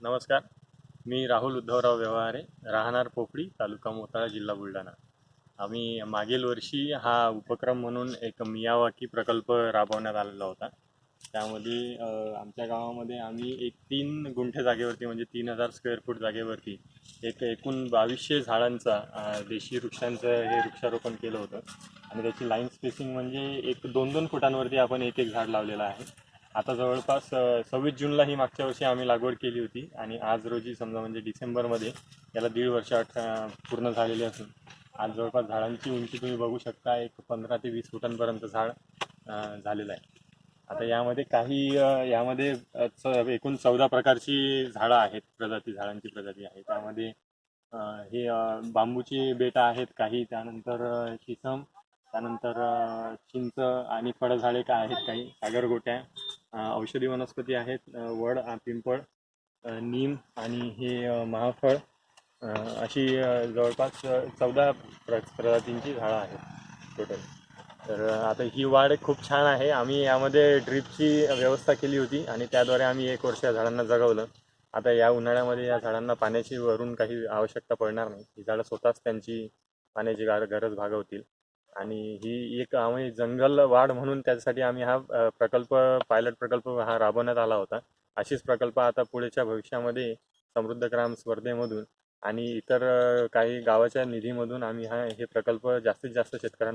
नमस्कार. मी राहुल उद्धवराव व्यवहारे राहणार पोपडी तालुका मोताळा जिल्हा बुलढाणा. आम्ही मागील वर्षी हा उपक्रम म्हणून एक मियावाकी प्रकल्प राबवण्यात आलेला होता. त्यामध्ये आमच्या गावामध्ये आम्ही एक तीन गुंठे जागेवरती म्हणजे तीन हजार स्क्वेअर फूट जागेवरती एक एकूण बावीसशे झाडांचा देशी वृक्षांचं हे वृक्षारोपण केलं होतं. आणि त्याची लाईन स्पेसिंग म्हणजे एक दोन दोन फुटांवरती आपण एक एक झाड लावलेलं आहे. आता जवळपास सव्वीस जूनला ही मागच्या वर्षी आम्ही लागवड केली होती आणि आज रोजी समजा म्हणजे डिसेंबरमध्ये याला दीड वर्ष पूर्ण झालेले असून आज जवळपास झाडांची उंची तुम्ही बघू शकता एक पंधरा ते वीस फुटांपर्यंत झाड झालेलं आहे. आता यामध्ये काही यामध्ये एकूण चौदा प्रकारची झाडं आहेत प्रजाती झाडांची प्रजाती आहे त्यामध्ये हे बांबूची बेटं आहेत काही त्यानंतर शिसम त्यानंतर चिंच आणि फळझाडे का आहेत काही सागरगोट्या औषधी वनस्पती आहेत वड पिंपळ नीम आणि हे महाफळ अशी जवळपास चौदा प्र प्रजातींची झाडं आहेत टोटल तर आता ही वाढ खूप छान आहे. आम्ही यामध्ये ड्रीपची व्यवस्था केली होती आणि त्याद्वारे आम्ही एक वर्ष या झाडांना जगवलं. आता या उन्हाळ्यामध्ये या झाडांना पाण्याची वरून काही आवश्यकता पडणार नाही. ही झाडं स्वतःच त्यांची पाण्याची गार गरज भागवतील. आणि ही एक आम्ही जंगल वाढ म्हणून त्यासाठी आम्ही हा प्रकल्प पायलट प्रकल्प हा राबवण्यात आला होता. अशीच प्रकल्प आता पुढेच्या भविष्यामध्ये समृद्ध ग्राम स्पर्धेमधून आणि इतर काही गावाच्या निधीमधून आम्ही हा हे प्रकल्प जास्तीत जास्त शेतकऱ्यांना